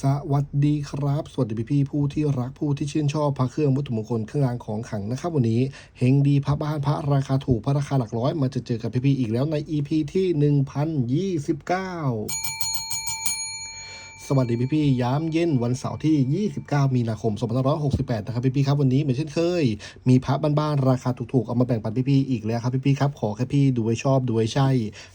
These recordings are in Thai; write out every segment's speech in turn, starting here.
สวัสดีครับ สวัสดีพี่พี่ผู้ที่รักผู้ที่ชื่นชอบพระเครื่องวัตถุมงคลเครื่องรางของขลังนะครับ วันนี้เฮงดีพระบ้านพระราคาถูกพระราคาหลักร้อยมาจะเจอกับพี่พี่อีกแล้วใน EP ที่ 1029 สวัสดีพี่ๆย้ำเย็นวันเสาร์ที่ 29 มีนาคม 2568 นะครับพี่ๆครับวันนี้เหมือนเช่นเคย มีพระบ้านๆราคาถูกๆ เอามาแบ่งปันพี่ๆอีกแล้วครับพี่ๆครับขอแค่พี่ดูให้ชอบดูให้ใช่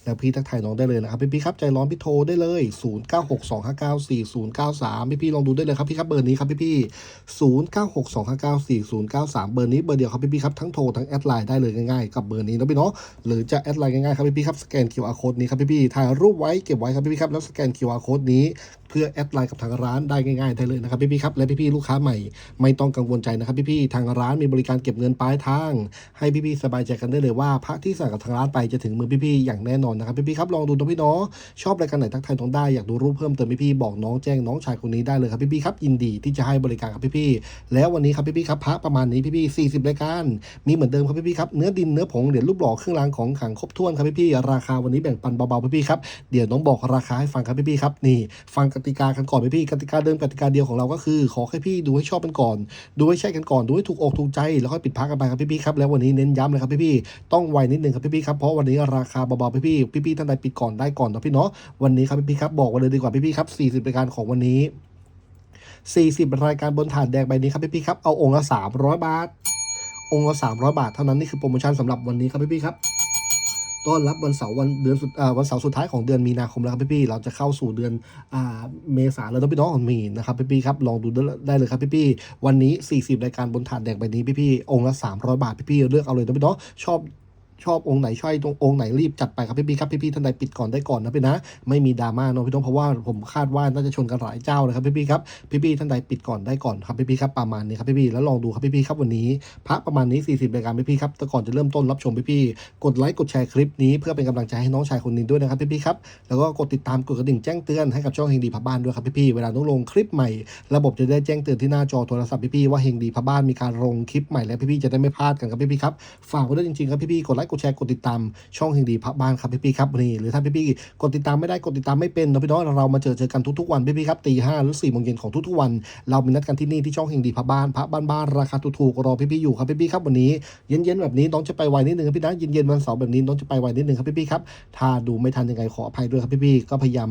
แล้วพี่ทักทายน้องได้เลยนะครับพี่ๆครับใจร้อนพี่โทรได้เลย 0962594093 พี่ๆลองดูได้เลยครับพี่ครับเบอร์นี้ครับพี่ๆ0962594093 เบอร์นี้เบอร์เดียวครับพี่ๆครับทั้งโทรทั้งแอดไลน์ได้เลยง่ายๆกับเบอร์นี้นะพี่เนาะหรือจะแอดไลน์ง่ายๆครับพี่ๆครับสแกน QR code นี้ครับพี่ๆถ่ายรูปไว้เก็บไว้ครับพี่ๆครับแล้วสแกน QR code นี้ เพื่อแอดไลน์กับทางร้านได้ง่ายๆได้เลยนะครับพี่ๆครับและพี่ๆลูกค้าใหม่ไม่ต้องกังวลใจนะครับพี่ๆทางร้านมีบริการเก็บเงินปลายทาง ให้พี่ๆสบายใจกันได้เลยว่าพระที่สั่งกับทางร้านไปจะถึงมือพี่ๆอย่างแน่นอนนะครับพี่ๆครับลองดูนะพี่เนาะชอบรายการไหนทักทายน้องได้อยากดูรูปเพิ่มเติมพี่ๆบอกน้องแจ้งน้องชายคนนี้ได้เลยครับพี่ๆครับยินดีที่จะให้บริการกับพี่ๆแล้ววันนี้ครับพี่ๆครับพระประมาณนี้พี่ๆ40รายการมีเหมือนเดิมครับพี่ๆครับเนื้อดินเนื้อผงเหรียญรูปหล่อเครื่องรางของขลังครบถ้วนครับพี่ๆราคาวันนี้แบ่งปันเบาๆพี่ๆครับเดี๋ยวน้องบอกราคาให้ฟังครับพี่ๆครับนี่ฟังกติกากันก่อนพี่กติกาเดิมกติกาเดียวของเราก็คือ ขอให้พี่ดูให้ชอบกันก่อน ดูให้ใช่กันก่อนดูให้ถูกอกถูกใจแล้วค่อยปิดพักกันไปครับพี่ๆครับแล้ววันนี้เน้นย้ำเลยครับพี่ๆต้องไวนิดนึงครับพี่ๆครับเพราะวันนี้ราคาเบาๆพี่ๆพี่ๆท่านใดปิดก่อนได้ก่อนนะพี่เนาะวันนี้ครับพี่ๆครับบอกไว้เลยดีกว่าพี่ๆครับ40รายการของวันนี้ 40 รายการบนถาดแดงใบนี้ครับพี่ๆครับเอาองค์ละ300 บาท องค์ละ300 บาทเท่านั้นนี่คือโปรโมชั่นสำหรับวันนี้ครับพี่ๆครับ ต้อนรับวันเสาร์วันเดือนสุดวันเสาร์สุดท้ายของเดือนมีนาคมแล้วครับพี่ๆเราจะเข้าสู่เดือนอเมษาแล้วนะพี่น้องมีนะครับพี่ๆครับลองดูได้เลยครับพี่ๆวันนี้ 40 รายการบนถาดแดงใบนี้พี่ๆองค์ละ 300 บาทพี่ๆเลือกเอาเลยนะพี่น้องชอบ ชอบองค์ไหนชอบตรงองค์ไหนรีบจัดไปครับพี่ๆครับพี่ๆท่านใดปิดก่อนได้ก่อนนะพี่นะไม่มีดราม่าเนอะพี่น้องเพราะว่าผมคาดว่าน่าจะชนกันหลายเจ้านะครับพี่ๆครับพี่ๆท่านใดปิดก่อนได้ก่อนครับพี่ๆครับประมาณนี้ครับพี่ๆแล้วลองดูครับพี่ๆครับวันนี้พระประมาณนี้ 40รายการพี่ๆครับแต่ก่อนจะเริ่มต้นรับชมพี่ๆกดไลค์กดแชร์คลิปนี้เพื่อเป็นกำลังใจให้น้องชายคนนี้ด้วยนะครับพี่ๆครับแล้วก็กดติดตามกดกระดิ่งแจ้งเตือนให้กับช่องเฮงดีพระบ้านด้วยครับพี่ๆเวลาต้องลงคลิปใหม่ ระบบจะได้แจ้งเตือนที่หน้าจอโทรศัพท์พี่ๆว่าเฮงดีพระบ้านมีการลงคลิปใหม่แล้วพี่จะได้ไม่พลาดกันครับพี่ๆครับฝากไว้ด้วยจริงๆครับพี่ๆกดไลค์กดแชร์กดติดตามช่องเฮงดีพระบ้านครับพี่ๆครับนี่หรือถ้าพี่ๆกดติดตามไม่ได้กดติดตามไม่เป็นเนาะพี่น้องเรามาเจอเจอกันทุกๆวันพี่ๆครับตีห้าหรือสี่โมงเย็นของทุกๆวัน เรามีนัดกันที่นี่ที่ช่องเฮงดีพระบ้านพระบ้านๆราคาถูกๆรอพี่ๆอยู่ครับพี่ๆครับวันนี้เย็นๆแบบนี้น้องจะไปไวนิดนึงครับพี่นะเย็นๆวันเสาร์แบบนี้น้องจะไปไวนิดนึงครับพี่ๆครับถ้าดูไม่ทันยังไงขออภัยด้วยครับพี่ๆก็พยายาม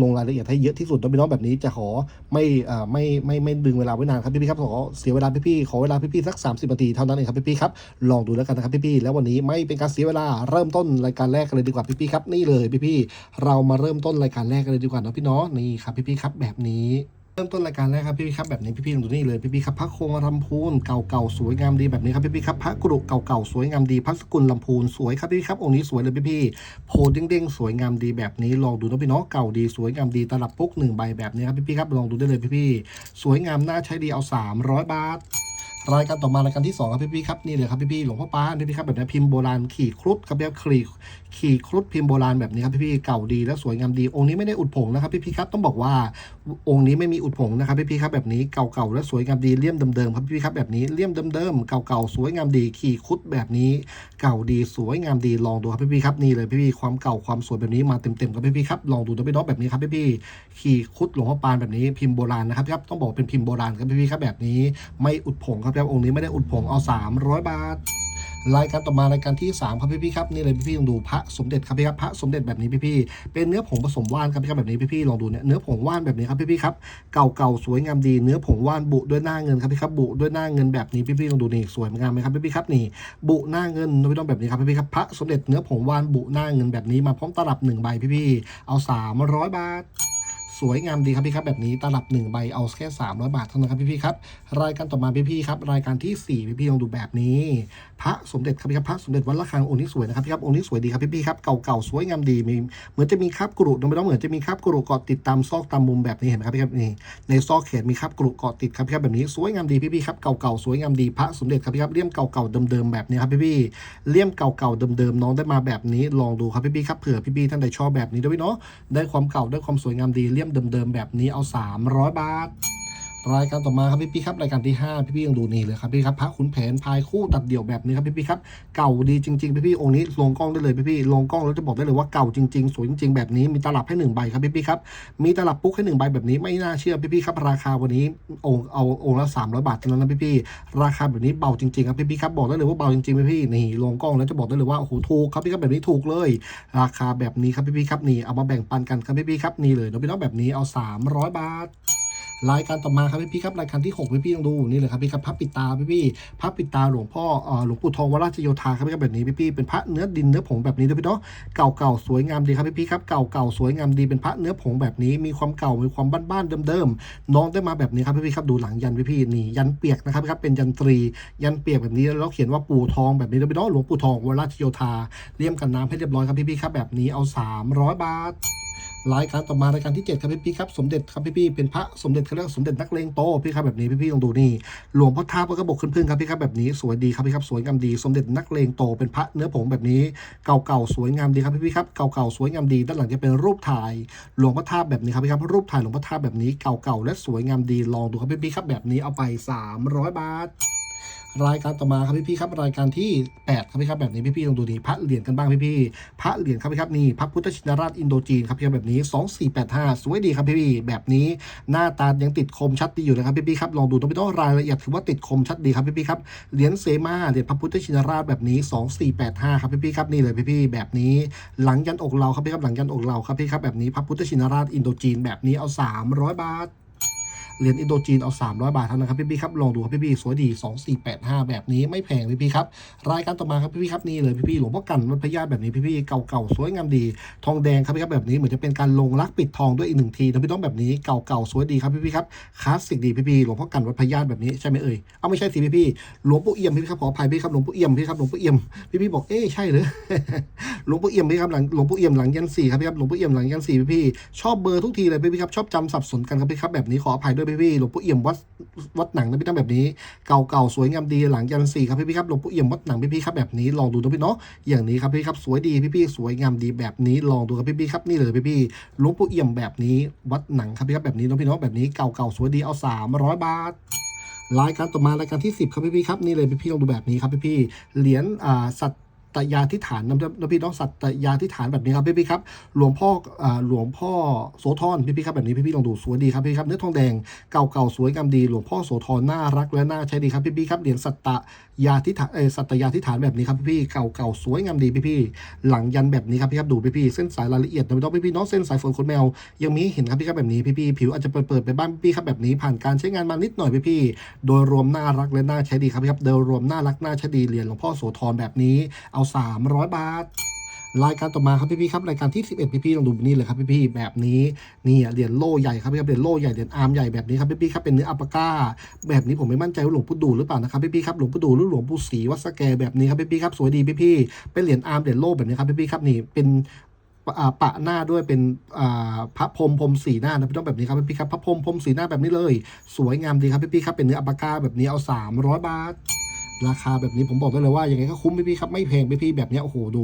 ลงรายละเอียดให้เยอะที่สุดนะพี่น้องแบบนี้จะขอไม่ไม่ไม่ไม่ดึงเวลาไว้นานครับพี่ๆครับขอเสียเวลาพี่ๆขอเวลาพี่ๆสัก 30นาทีเท่านั้นเองครับพี่ๆครับลองดูแล้วกันนะครับพี่ๆแล้ววันนี้ไม่เป็นการเสียเวลาเริ่มต้นรายการแรกกันเลยดีกว่าพี่ๆครับนี่เลยพี่ๆเรามาเริ่มต้นรายการแรกกันเลยดีกว่านะพี่เนาะนี่ครับพี่ๆครับแบบนี้เริ่มต้นรายการแรกครับพี่ๆครับแบบนี้พี่ๆดูนี่เลยพี่ๆครับพระโคงลำพูนเก่าๆสวยงามดีแบบนี้ครับพี่ๆครับพระกรุเก่าๆสวยงามดีพระสกุลลำพูนสวยครับพี่ๆครับองค์นี้สวยเลยพี่ๆโพเด้งๆสวยงามดีแบบนี้ลองดูนะพี่เนาะเก่าดีสวยงามดีตลับปุ๊กหนึ่งใบแบบนี้ครับพี่ๆครับลองดูได้เลยพี่ๆสวยงามน่าใช้ดีเอา300บาท รายการต่อมารายการที่2ครับพี่ๆครับนี่เลยครับพี่ๆหลวงพ่อปานพี่ครับแบบนี้พิมพ์โบราณขี่ครุฑครับแบบขี่ขี่ครุฑพิมพ์โบราณแบบนี้ครับพี่ๆเก่าดีและสวยงามดีองค์นี้ไม่ได้อุดผงนะครับพี่ๆครับต้องบอกว่าองค์นี้ไม่มีอุดผงนะครับพี่ๆครับแบบนี้เก่าๆและสวยงามดีเลี่ยมเดิมๆครับพี่ๆครับแบบนี้เลี่ยมเดิมๆเก่าๆสวยงามดีขี่ครุฑแบบนี้เก่าดีสวยงามดีลองดูครับพี่ๆครับนี่เลยพี่ๆความเก่าความสวยแบบนี้มาเต็มๆครับพี่ๆครับลองดูนะพี่น้องแบบนี้ครับพี่ๆขี่ครุฑหลวงพ่อปานแบบนี้พิมพ์โบราณนะครับครับต้องบอกเป็นพิมพ์โบราณครับพี่ๆครับแบบนี้ไม่อุดผงครับครับองค์นี้ไม่ได้อุดผงเอา 300 บาท รายการต่อมารายการที่ 3 ครับพี่ๆครับนี่เลยพี่ๆลองดูพระสมเด็จครับพี่ครับพระสมเด็จแบบนี้พี่ๆเป็นเนื้อผงผสมว่านครับพี่ครับแบบนี้พี่ๆลองดูเนี่ยเนื้อผงว่านแบบนี้ครับพี่ๆครับเก่าๆสวยงามดีเนื้อผงว่านบุด้วยหน้าเงินครับพี่ครับบุด้วยหน้าเงินแบบนี้พี่ๆลองดูนี่สวยงามไหมครับพี่ๆครับนี่บุหน้าเงินไม่ต้องแบบนี้ครับพี่ๆครับพระสมเด็จเนื้อผงว่านบุหน้าเงินแบบนี้มาพร้อมตลับหนึ่งใบพี่ๆเอา 300 บาท สวยงามดีครับพี่ครับแบบนี้ตลับหนึ่งใบเอาแค่ 300 บาทเท่านั้นครับพี่ๆครับรายการต่อมาพี่ๆครับรายการที่ 4 พี่ๆลองดูแบบนี้ พระสมเด็จครับพี่ครับพระสมเด็จวัดระฆังองค์นี้สวยนะครับพี่ครับองค์นี้สวยดีครับพี่ๆครับเก่าๆสวยงามดีมีเหมือนจะมีคราบกรุไม่ต้องเหมือนจะมีคราบกรุเกาะติดตามซอกตามมุมแบบนี้เห็นไหมครับพี่ครับนี่ในซอกเขตมีคราบกรุเกาะติดครับพี่ครับแบบนี้สวยงามดีพี่ๆครับเก่าๆสวยงามดีพระสมเด็จครับพี่ครับเลี่ยมเก่าๆเดิมๆแบบนี้ครับพี่ๆเลี่ยมเก่าๆเดิมๆน้องได้มาแบบนี้ลองดูครับพี่ๆครับเผื่อพี่ๆท่านใดชอบแบบนี้ด้วยเนาะได้ความเก่าได้ความสวยงามดีเลี่ยมเดิมๆแบบนี้เอา 300 บาท รายการต่อมาครับพี่พี่ครับรายการที่ห้าพี่พี่ยังดูนี่เลยครับพี่ครับพระขุนแผนพายคู่ตัดเดี่ยวแบบนี้ครับพี่พี่ครับเก่าดีจริงๆพี่พี่องค์นี้ลงกล้องได้เลยพี่พี่ลงกล้องแล้วจะบอกได้เลยว่าเก่าจริงๆสวยจริงๆแบบนี้มีตลับให้หนึ่งใบครับพี่พี่ครับมีตลับปุ๊กให้หนึ่งใบแบบนี้ไม่น่าเชื่อพี่พี่ครับราคาวันนี้องค์เอาองค์ละ300 บาทเท่านั้นนะพี่พี่ราคาแบบนี้เบาจริงๆครับพี่พี่ครับบอกได้เลยว่าเบาจริงๆพี่พี่นี่ลงกล้องแล้วจะบอกได้เลยว่าโอ้โหถูกครับพี่ครับแบบนี้ถูกเลย ราคาแบบนี้ครับพี่พี่ครับนี่เอามาแบ่งปันกันครับพี่พี่ครับนี่เลยน้องพี่น้องแบบนี้เอา 300 บาท รายการต่อมาครับพี่พี่ครับรายการที่6พี่พี่ต้องดูนี่เลยครับพี่ครับพระปิดตาพี่พี่พระปิดตาหลวงพ่อเอ่อหลวงปู่ทองวราชโยธาครับพี่ครับแบบนี้พี่พี่เป็นพระเนื้อดินเนื้อผงแบบนี้ด้วยพี่เนาะเก่าๆสวยงามดีครับพี่พี่ครับเก่าๆสวยงามดีเป็นพระเนื้อผงแบบนี้มีความเก่ามีความบ้านๆเดิมๆน้องได้มาแบบนี้ครับพี่พี่ครับดูหลังยันพี่พี่นี่ยันเปียกนะครับพี่ครับเป็นยันตรียันเปียกแบบนี้แล้วเขียนว่าปู่ทองแบบนี้ด้วยพี่เนาะหลวงปู่ทองวราชโยธาเลี่ยมกันน้ำให้เรียบร้อยครับพี่พี่ครับแบบนี้เอา 300 บาท รายการต่อมารายการที่ 7 ครับพี่พี่ครับ สมเด็จครับพี่พี่เป็นพระสมเด็จเขาเรียกสมเด็จนักเลงโตพี่ครับแบบนี้พี่พี่ลองดูนี่หลวงพ่อท่าพระกระบอกขึ้นพึ่งครับพี่ครับแบบนี้สวยดีครับพี่ครับสวยงามดี สมเด็จนักเลงโตเป็นพระเนื้อผงแบบนี้เก่าๆสวยงามดีครับพี่พี่ครับเก่าๆสวยงามดี ด้านหลังจะเป็นรูปถ่ายหลวงพ่อท่าแบบนี้ครับพี่ครับรูปถ่ายหลวงพ่อท่าแบบนี้เก่าๆและสวยงามดีลองดูครับพี่พี่ครับแบบนี้เอาไป 300 บาท รายการต่อมาครับพี่พี่ๆครับรายการที่ 8 ครับพี่ครับแบบนี้พี่พี่ๆลองดูดีพระเหรียญกันบ้างพี่พี่ๆพระเหรียญครับพี่ครับนี่พระพุทธชินราชอินโดจีนครับพี่ครับแบบนี้ 2485 สวยดีครับพี่พี่ๆแบบนี้หน้าตายังติดคมชัดดีอยู่นะครับพี่พี่ๆครับลองดูต้องไปต้องรายละเอียดถือว่าติดคมชัดดีครับพี่พี่ๆครับเหรียญเซมาเหรียญพระพุทธชินราชแบบนี้ 2485 ครับพี่พี่ๆครับนี่เลยพี่พี่ๆแบบนี้ หลังยันอกเราครับพี่ครับหลังยันอกเราครับพี่ครับแบบนี้พระพุทธชินราชอินโดจีนแบบนี้เอา 300 บาท เหรียญอินโดจีนเอา 300 บาทเท่านั้นครับพี่พี่ครับลองดูครับพี่พี่สวยดี 2485 แบบนี้ไม่แพงพี่พี่ครับรายการต่อมาครับพี่พี่ครับนี่เลยพี่พี่หลวงพ่อกันวัดพญาแบบนี้พี่พี่เก่าๆสวยงามดีทองแดงครับพี่ครับแบบนี้เหมือนจะเป็นการลงรักปิดทองด้วยอีกหนึ่งทีนะพี่ต้องแบบนี้เก่าๆสวยดีครับพี่พี่ครับคลาสสิกดีพี่พี่หลวงพ่อกันวัดพญาแบบนี้ใช่ไหมเอ่ยเอาไม่ใช่สิพี่พี่หลวงปู่เอี่ยมพี่ครับขออภัยพี่ครับหลวงปู่เอี่ยมพี่ครับหลวงปู่เอี่ยมพี่พี่บอกเอ๊ะใช่หรือหลวงปู่เอี่ยมพี่ครับหลังหลวงปู่เอี่ยมหลังยันสี่ครับพี่ครับหลวงปู่เอี่ยมหลังยันสี่พี่พี่ชอบเบอร์ทุกทีเลยพี่พี่ครับชอบจำสับสนกันครับพี่ครับแบบนี้ขออภัยด้วยพี่พี่ๆหลวงปู่เอี่ยมวัดวัดหนังนะพี่ต้องแบบนี้เก่าๆสวยงามดีหลังยันสี่ครับพี่พี่ๆครับหลวงปู่เอี่ยมวัดหนังพี่พี่ๆครับแบบนี้ลองดูนะพี่เนาะอย่างนี้ครับพี่ครับสวยดีพี่พี่ๆสวยงามดีแบบนี้ลองดูครับพี่พี่ๆครับนี่เลยพี่พี่ๆหลวงปู่เอี่ยมแบบนี้วัดหนังครับพี่ครับแบบนี้เนาะพี่เนาะแบบนี้เก่าๆสวยดีเอาสามร้อยบาทรายการต่อมารายการที่ 10 ครับพี่พี่ๆครับนี่เลยพี่พี่ๆลองดูแบบนี้ครับพี่พี่ๆเหรียญสัต ตยาธิฐานนะนพี่น้องสัตยาธิฐานแบบนี้ครับพี่พี่ครับหลวงพ่ออ่าหลวงพ่อโสธรพี่พี่ครับแบบนี้พี่พี่ลองดูสวยดีครับพี่ครับเนื้อทองแดงเก่าๆสวยงามดีหลวงพ่อโสธรน่ารักและน่าใช้ดีครับพี่พี่ครับเหรียญสัตยาธิฐานเออสัตยาธิฐานแบบนี้ครับพี่พี่เก่าๆสวยงามดีพี่พี่หลังยันแบบนี้ครับพี่ครับดูพี่พี่เส้นสายรายละเอียดนะพี่น้องพี่พี่น้องเส้นสายฝนขนแมว ยังนี้เห็นครับพี่ครับแบบนี้พี่พี่ผิวอาจจะเปิดๆไปบ้างพี่ครับแบบนี้ผ่านการใช้งานมานิดหน่อยพี่พี่โดยรวมน่ารักและน่าใช้ดีครับพี่ครับโดยรวมน่ารักน่าใช้ดีเหรียญหลวงพ่อโสธรแบบนี้เอา300 บาท รายการต่อมาครับพี่ๆครับรายการที่ 11 พี่ๆลองดูนี่เลยครับพี่ๆแบบนี้นี่เหรียญโล่ใหญ่ครับพี่ครับเหรียญโล่ใหญ่เหรียญอาร์มใหญ่แบบนี้ครับพี่ๆครับเป็นเนื้ออัปปาก้า แบบนี้ผมไม่มั่นใจว่าหลวงปู่ดูหรือเปล่านะครับพี่ๆครับหลวงปู่ดูหรือหลวงปู่ศรีวัดสแกแบบนี้ครับพี่ๆครับสวยดีพี่ๆเป็นเหรียญอาร์มเหรียญโล่แบบนี้ครับพี่ๆครับนี่เป็นปะหน้าด้วยเป็นพระพรหมพรมสีหน้านะพี่ต้องแบบนี้ครับพี่ๆครับพระพรหมพรมสีหน้าแบบนี้เลย สวยงามดีครับพี่ๆครับเป็นเนื้ออัปกาแบบนี้เอา 300 บาท ราคาแบบนี้ผมบอกได้เลยว่ายังไงก็คุ้มพี่ๆครับไม่แพงพี่ๆแบบเนี้ยโอ้โหดู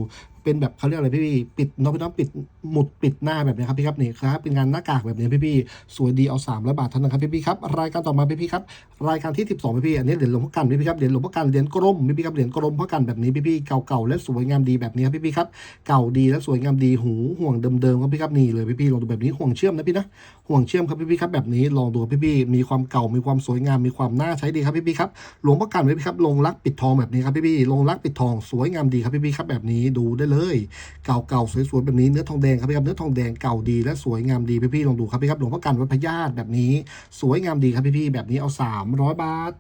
เป็นแบบเขาเรียกอะไรพี่ๆปิดน้องพี่น้องปิดหมุดปิดหน้าแบบนี้ครับพี่ครับนี่ครับเป็นงานหน้ากากแบบนี้พี่ๆสวยดีเอา300บาทเท่านั้นครับพี่ๆครับรายการต่อมาพี่ๆครับรายการที่ 12พี่ๆอันนี้เหรียญหลวงพ่อกันพี่ๆครับเหรียญหลวงพ่อกันเหรียญกรมพี่ๆครับเหรียญกรมพ่อกันแบบนี้พี่ๆเก่าๆและสวยงามดีแบบนี้ครับพี่ๆครับเก่าดีและสวยงามดีหูห่วงเดิมๆครับพี่ครับนี่เลยพี่ๆลองดูแบบนี้ห่วงเชื่อมนะพี่นะห่วงเชื่อมครับพี่ๆครับแบบนี้ลองดูครับพี่มีความเก่ามีความสวยงามมีความน่าใช้ดีครับพี่ครับหลวงพ่อกันพี่ครับลงรักปิดทองแบบนี้ครับพี่ลงรักปิดทองสวยงามดีครับพี่ครับแบบนี้ดูได้เลยเก่าๆสวยๆแบบนี้เนื้อทองแดงครับพี่ครับเนื้อทองแดงเก่าดีและสวยงามดีพี่ๆลองดูครับพี่ครับหลวงพ่อกันวัดพญาตแบบนี้ สวยงามดีครับพี่ๆแบบนี้เอา300บาท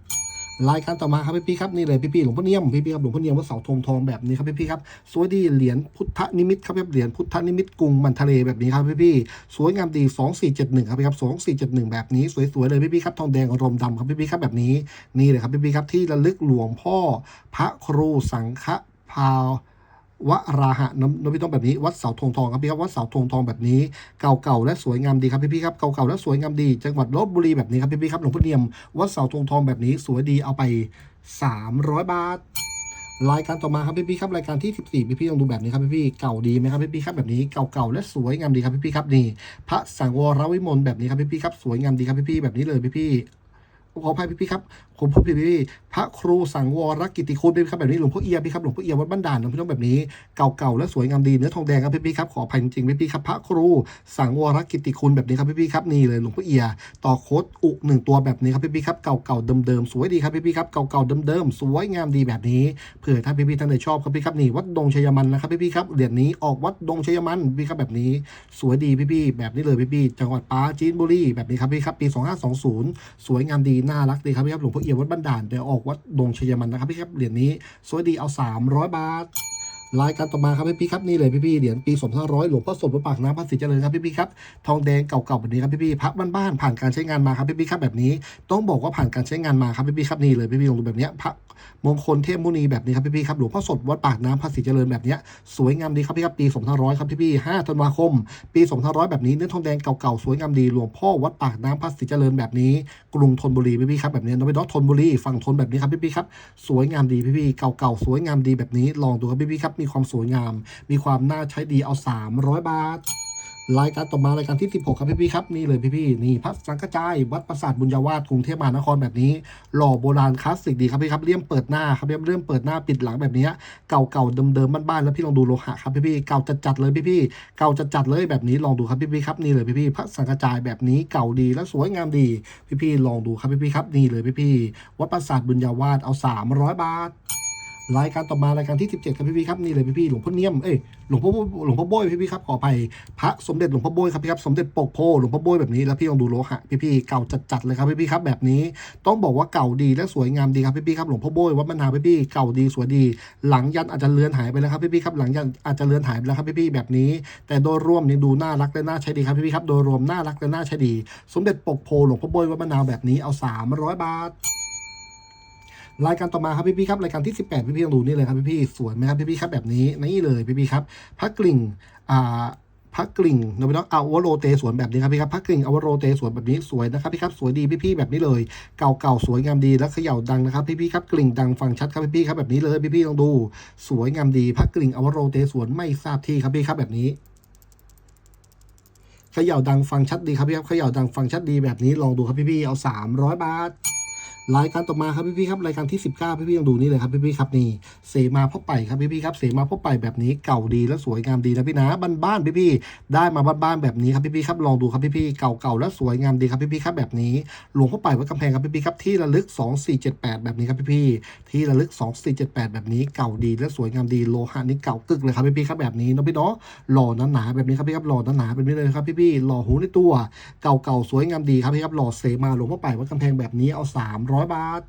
รายการต่อมาครับพี่ๆครับนี่เลยพี่ๆหลวงพ่อเนียมพี่ๆครับหลวงพ่อเนียมวัดเสาธงทองแบบนี้ครับพี่ๆครับสวยดีเหรียญพุทธนิมิตครับพี่ครับเหรียญพุทธนิมิตกรุงมันทะเลแบบนี้ครับพี่ๆสวยงามดี 2471ครับพี่ครับ2471 แบบนี้สวยๆเลยพี่ๆครับทองแดงอารมณ์ดำครับพี่ๆครับแบบนี้นี่เลยครับพี่ๆครับที่ระลึกหลวงพ่อพระครูสังฆพาว วราหะน้ำน้ำพี่ต้องแบบนี้ วัดเสาธงทองครับพี่ครับวัดเสาธงทองแบบนี้เก่าๆและสวยงามดีครับพี่พี่ครับเก่าๆและสวยงามดี จังหวัดลบบุรีแบบนี้ครับพี่พี่ครับหลวงพ่อเนียมวัดเสาธงทองแบบนี้สวยดีเอาไป 300 บาทรายการต่อมาครับพี่พี่ครับรายการที่ 14พี่พี่ลองดูแบบนี้ครับพี่พี่เก่าดีไหมครับพี่พี่ครับแบบนี้เก่าๆและสวยงามดีครับพี่พี่ครับนี่พระสังวรวิมลแบบนี้ครับพี่พี่ครับสวยงามดีครับพี่พี่แบบนี้เลยพี่พี่ขออภัยพี่พี่ครับ ผมพูดผิดพี่พี่พระครูสังวรกิติคุณพี่ครับแบบนี้หลวงพ่อเอียพี่ครับหลวงพ่อเอียวัดบ้านด่านหลวงพี่น้องแบบนี้เก่าๆและสวยงามดีเนื้อทองแดงครับพี่พี่ครับขออภัยจริงๆพี่พี่ครับพระครูสังวรกิติคุณแบบนี้ครับพี่พี่ครับนี่เลยหลวงพ่อเอียต่อโค้ดอุหนึ่งตัวแบบนี้ครับพี่พี่ครับเก่าๆเดิมๆสวยดีครับพี่พี่ครับเก่าๆเดิมๆสวยงามดีแบบนี้เผื่อท่านพี่พี่ท่านใดชอบครับพี่ครับนี่วัดดงชัยมันนะครับพี่พี่ครับเหรียญนี้ออกวัดดงชัยมันพี่ครับแบบนี้สวยดีพี่พี่แบบนี้เลยพี่พี่จังหวัดปราจีนบุรีแบบนี้ครับพี่ครับปี 2520 สวยงามดีน่ารักดีครับพี่ครับหลวงพ่อเอี่ยมวัดบันดาลเดี๋ยวออกวัดดงชัยมันนะครับพี่ครับเหรียญนี้สวยดีเอา 300 บาท รายการต่อมาครับพี่พี่ครับนี่เลยพี่พี่เหรียญปี 2500 หลวงพ่อสดวัดปากน้ำพระศรีเจริญครับพี่พี่ครับทองแดงเก่าๆแบบนี้ครับพี่พี่พระบ้านๆผ่านการใช้งานมาครับพี่พี่ครับแบบนี้ ต้องบอกว่าผ่านการใช้งานมาครับพี่พี่ครับนี่เลยพี่พี่ๆลงดูแบบเนี้ยพระมงคลเทพมุนีแบบนี้ครับพี่พี่ครับหลวงพ่อสดวัดปากน้ำพระศรีเจริญแบบเนี้ยสวยงามดีครับพี่ครับปี 2500 ครับพี่พี่ๆ5ธันวาคม ปี 2500 แบบนี้เนื้อทองแดงเก่าๆสวยงามดีหลวงพ่อวัดปากน้ำพระศรีเจริญแบบนี้ กรุงธนบุรีพี่พี่ครับแบบนี้น้องไปดอทธนบุรีฝั่งทนแบบนี้ครับพี่พี่ครับสวยงามดีพี่พี่เก่าๆสวยงามดีแบบนี้ลองดูครับพี่พี่ครับมีความสวยงาม มีความน่าใช้ดีเอา 300 บาทรายการต่อมารายการที่ 16 ครับพี่พี่ครับนี่เลยพี่พี่นี่พระสังกระจายวัดปราสาทบุญญาวาสกรุงเทพมหานครแบบนี้ หล่อโบราณคลาสสิกดีครับพี่ครับเลี่ยมเปิดหน้าครับพี่มเลี่มเปิดหน้าปิดหลังแบบนี้เก่าๆเดิมๆบ้านๆแล้วพี่ลองดูโลหะครับพี่พี่เก่าจัดๆเลยพี่พี่เก่าจัดๆเลยแบบนี้ลองดูครับพี่พี่ครับนี่เลยพี่พี่พระสังกระจายแบบนี้เก่าดีและสวยงามดีพี่พี่ลองดูครับพี่พี่ครับนี่เลยพี่พี่วัดปราสาทบุญญาวาสเอา 300 บาท รายการต่อมารายการที่ 17 ครับพี่พี่ครับนี่เลยพี่พี่หลวงพ่อเนียมเอ้ยหลวงพ่อหลวงพ่อโบยพี่พี่ครับขออภัยพระสมเด็จหลวงพ่อโบยครับพี่ครับสมเด็จปกโพหลวงพ่อโบยแบบนี้แล้วพี่ลองดูโลหะพี่พี่เก่าจัดๆเลยครับพี่พี่ครับแบบนี้ต้องบอกว่าเก่าดีและสวยงามดีครับพี่พี่ครับหลวงพ่อโบยวัดมะนาวพี่พี่เก่าดีสวยดี หลังยันอาจจะเลือนหายไปแล้วครับพี่พี่ครับหลังยันอาจจะเลือนหายไปแล้วครับพี่พี่แบบนี้ แต่โดยรวมยังดูน่ารักและน่าใช้ดีครับพี่พี่ครับโดยรวมน่ารักและน่าใช้ดี สมเด็จปกโพหลวงพ่อโบยวัดมะนาวแบบนี้เอา 300 บาท รายการต่อมาครับพี่พี่ครับรายการที่ 18 พี่พี่ๆลองดูนี่เลยครับพี่พี่สวยไหมครับพี่พี่ครับแบบนี้นี่เลยพี่พี่ครับพระกลิ่งอ่าพระกลิ่งโนบินอเอาวโรเตสวนแบบนี้ครับพี่ครับพระกลิ่งอวโรเตสวนแบบนี้สวยนะครับพี่ครับสวยดีพี่พี่ๆแบบนี้เลย เก่าๆสวยงามดีแล้วเขย่าดังนะครับพี่พี่ๆครับกลิ่งดังฟังชัดครับพี่พี่ๆครับแบบนี้เลยพี่พี่ๆลองดูสวยงามดีพระกลิ่งอวโรเตสวนไม่ทราบที่ครับพี่ครับแบบนี้เขย่าดังฟังชัดดีครับพี่ครับเขย่าดังฟังชัดดีแบบนี้ลองดูครับพี่พี่ๆเอา 300 บาท รายการต่อมาครับพี่ๆครับรายการที่ 19 พี่ๆลองดูนี่เลยครับพี่ๆครับนี่เสมาพ่อไปครับพี่ๆครับเสมาพ่อไปแบบนี้เก่าดีและสวยงามดีนะพี่นะบ้านๆพี่ๆได้มาบ้านๆแบบนี้ครับพี่ๆครับลองดูครับพี่ๆเก่าๆและสวยงามดีครับพี่ๆครับแบบนี้หลวงพ่อไปวัดกำแพงครับพี่ๆครับที่ระลึก 2478 แบบนี้ครับพี่ๆที่ระลึก 2478 แบบนี้เก่าดีและสวยงามดีโลหะนี่เก่ากึกเลยครับพี่ๆครับแบบนี้เนาะพี่เนาะหล่อหนาๆแบบนี้ครับพี่ครับหล่อหนาๆแบบนี้เลยครับพี่ๆหล่อหูในตัว เก่าๆสวยงามดีครับพี่ครับหล่อเสมาหลวงพ่อไปวัดกำแพงแบบนี้เอา300บาท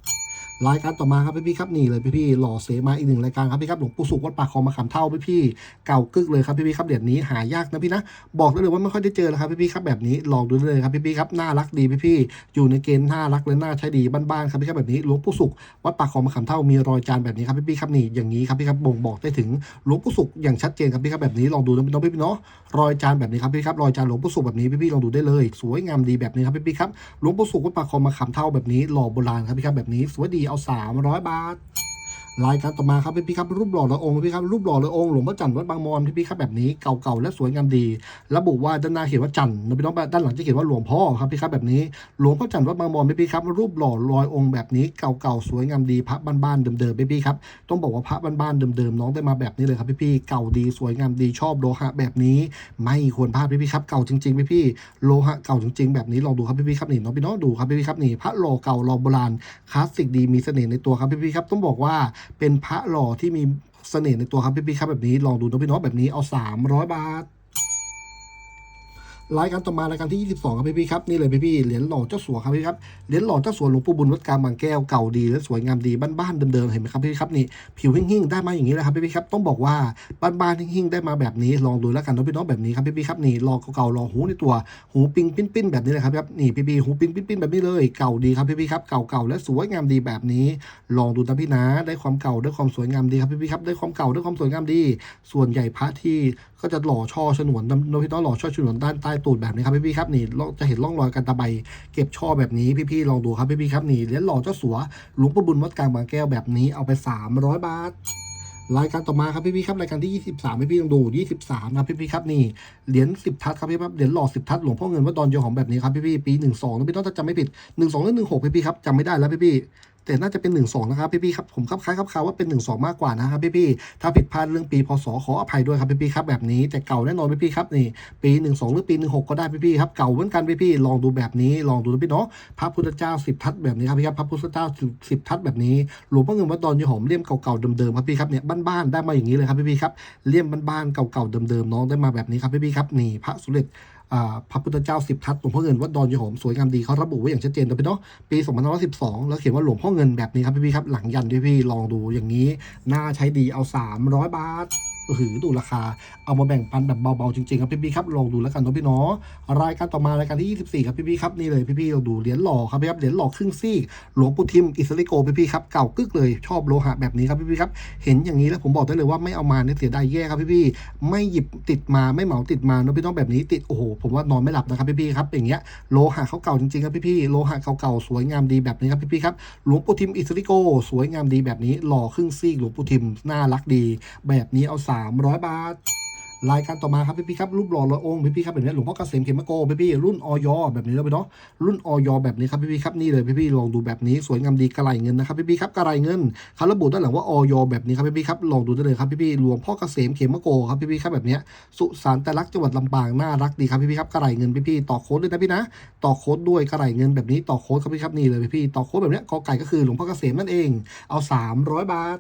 รายการต่อมาครับพี่พี่ครับนี่เลยพี่พี่หล่อเสมาอีกหนึ่งรายการครับพี่ครับหลวงปู่สุขวัดปากคลองมะขามเท่าพี่พี่เก่ากึกเลยครับพี่พี่ครับเหรียญนี้หายากนะพี่นะบอกได้เลยว่าไม่ค่อยได้เจอนะครับพี่พี่ครับแบบนี้ลองดูได้เลยครับพี่พี่ครับน่ารักดีพี่พี่อยู่ในเกณฑ์น่ารักและน่าใช้ดีบ้านๆครับพี่ครับแบบนี้หลวงปู่สุขวัดปากคลองมะขามเท่ามีรอยจานแบบนี้ครับพี่พี่ครับนี่อย่างนี้ครับพี่ครับบ่งบอกได้ถึงหลวงปู่สุขอย่างชัดเจนครับพี่ครับแบบนี้ลองดูนะพี่น้องพี่ๆเนาะรอยจานแบบนี้ครับพี่ครับรอยจานหลวงปู่สุขแบบนี้พี่พี่ๆลองดูได้เลยสวยงามดีแบบนี้ครับพี่พี่ครับหลวงปู่สุขวัดปากคลองมะขามเท่าแบบนี้หล่อโบราณครับพี่ครับแบบนี้สวยดีเอา 300 บาท รายการต่อมาครับพี่พี่ครับรูปหล่อละองค์พี่ครับรูปหล่อละองค์หลวงพ่อจันทร์วัดบางมอนพี่พี่ครับแบบนี้เก่าๆและสวยงามดี ระบุว่าด้านหน้าเขียนว่าจันทร์นะพี่น้องด้านหลังจะเขียนว่าหลวงพ่อครับพี่ครับแบบนี้หลวงพ่อจันทร์วัดบางมอนพี่พี่ครับรูปหล่อลอยองค์แบบนี้เก่าๆสวยงามดีพระบ้านๆเดิมๆพี่พี่ครับต้องบอกว่าพระบ้านๆเดิมๆน้องได้มาแบบนี้เลยครับพี่พี่เก่าดีสวยงามดีชอบโลหะแบบนี้ ไม่ควรพลาดพี่พี่ครับเก่าจริงๆพี่พี่โลหะเก่าจริงๆแบบนี้ลองดูครับพี่พี่ครับนี่น้องพี่น้องดูครับพี่พี่ครับนี่พระหล่อเก่าหล่อโบราณคลาสสิกดีมีเสน่ห์ในตัวครับพี่พี่ครับต้องบอกว่าเป็นพระหล่อที่มีเสน่ห์ในตัวครับพี่พี่ครับแบบนี้ลองดูน้องพี่น้องแบบนี้เอา 300 บาท รายการต่อมารายการที่ 22 ครับพี่พี่ครับนี่เลยพี่พี่เหรียญหล่อเจ้าสัวครับพี่ครับเหรียญหล่อเจ้าสัวหลวงปู่บุญวัดกลางบางแก้วเก่าดีและสวยงามดีบ้านๆเดิมๆเห็นไหมครับพี่ครับนี่ผิวหิ่งๆได้มาอย่างนี้เลยครับพี่พี่ครับต้องบอกว่าบ้านๆหิ่งๆได้มาแบบนี้ลองดูแล้วกันน้องพี่น้องแบบนี้ครับพี่พี่ครับนี่รอเก่าๆรอหูในตัวหูปิงปิ้นๆแบบนี้เลยครับครับนี่พี่พี่หูปิงปิ้นๆแบบนี้เลยเก่าดีครับพี่พี่ครับเก่าๆและสวยงามดีแบบนี้ ลองดูนะพี่นะได้ความเก่าได้ความสวยงามดีครับพี่พี่ครับได้ความเก่าได้ความสวยงามดี ส่วนใหญ่พระที่ก็จะหล่อช่อฉนวนน้องพี่น้องหล่อช่อฉนวนด้านใต้ตูดแบบนี้ครับพี่พี่ๆครับนี่จะเห็นร่องรอยการตะไบเก็บช่อแบบนี้พี่ๆลองดูครับพี่พี่ๆครับนี่เหรียญหล่อเจ้าสัวหลวงปู่บุญวัดกลางบางแก้วแบบนี้เอาไป 300 บาทรายการต่อมาครับพี่ๆครับรายการที่ 23พี่พี่ๆต้องดู 23ครับพี่พี่ๆครับนี่เหรียญ10 ทัดครับพี่ครับเหรียญหล่อ10 ทัดหลวงพ่อเงินวัดดอนโยหอมแบบนี้ครับพี่พี่ๆปี 12นะพี่ต้องจำไม่ผิด 12หรือ16พี่พี่ๆครับจำไม่ได้แล้วพี่พี่ๆ แต่น่าจะเป็น 12 นะครับพี่พี่ๆครับผมครับคล้ายครับคาว่าเป็น 12 มากกว่านะครับพี่พี่ๆถ้าผิดพลาดเรื่องปีพศขออภัยด้วยครับพี่พี่ๆครับแบบนี้แต่เก่าแน่นอนพี่พี่ๆครับนี่ปี 12 หรือปี 16 ก็ได้พี่พี่ๆครับเก่าเหมือนกันพี่พี่ๆลองดูแบบนี้ลองดูนะพี่เนาะพระพุทธเจ้า10ทัดแบบนี้ครับพี่ครับพระพุทธเจ้า10ทัดแบบนี้หลวงพ่อเงินวัดดอนยายหอมเลี่ยมเก่าๆเดิมๆครับพี่ครับเนี่ยบ้านๆได้มาอย่างนี้เลยครับพี่ๆครับเลี่ยมบ้านๆเก่าๆเดิมๆน้องได้มาแบบนี้ครับพี่ๆครับนี่พระสุเร็จ พระพุทธเจ้าสิบทัศน์หลวงพ่อเงินวัดดอนยายหอมสวยงามดีเขาระบุไว้อย่างชัดเจนเลยพี่เนาะปี2512 แล้วเขียนว่าหลวงพ่อเงินแบบนี้ครับพี่ๆครับหลังยันด้วยพี่ลองดูอย่างนี้น่าใช้ดีเอา 300 บาท หือดูราคา เอามาแบ่งปันแบบเบาๆจริงๆครับพี่ๆครับลองดูแล้วกันเนาะพี่เนาะรายการต่อมารายการที่ 24 ครับพี่ๆครับนี่เลยพี่ๆเราดูเหรียญหล่อครับพี่ครับเหรียญหล่อครึ่งซีกหลวงปู่ทิมอิสริโกพี่ๆครับเก่ากึกเลยชอบโลหะแบบนี้ครับพี่ๆครับเห็นอย่างนี้แล้วผมบอกได้เลยว่าไม่เอามาเนี่ยเสียดายแย่ครับพี่ๆไม่หยิบติดมาไม่เหมาติดมาเนาะพี่น้องแบบนี้ติดโอ้โหผมว่านอนไม่หลับนะครับพี่ๆครับอย่างเงี้ยโลหะเขาเก่าจริงๆครับพี่ๆโลหะเก่าๆสวยงามดีแบบนี้ครับพี่ๆครับหลวงปู่ทิมอิสริโก สวยงามดีแบบนี้หล่อครึ่งซีกหลวงปู่ทิมน่ารักดี แบบนี้เอา300 บาท รายการต่อมาครับพี่ๆครับรูปหล่อร้อยองค์พี่ๆครับแบบนี้หลวงพ่อเกษมเขมโกพี่ๆรุ่นออยแบบนี้แล้วไปเนาะรุ่นออยแบบนี้ครับพี่ๆครับนี่เลยพี่ๆลองดูแบบนี้สวยงามดีกระไรเงินนะครับพี่ๆครับกระไรเงินเขาระบุด้านหลังว่าออยแบบนี้ครับพี่ๆครับลองดูได้เลยครับพี่ๆหลวงพ่อเกษมเขมโกครับพี่ๆครับแบบนี้สุสานแต่ลักษ์จังหวัดลำปางน่ารักดีครับพี่ๆครับกระไรเงินพี่ๆต่อโค้ดด้วยนะพี่นะต่อโค้ดด้วยกระไรเงินแบบนี้ต่อโค้ดครับพี่ครับนี่เลยพี่ๆต่อโค้ดแบบนี้กอไก่ก็คือหลวงพ่อเกษมนั่นเองเอา 300 บาท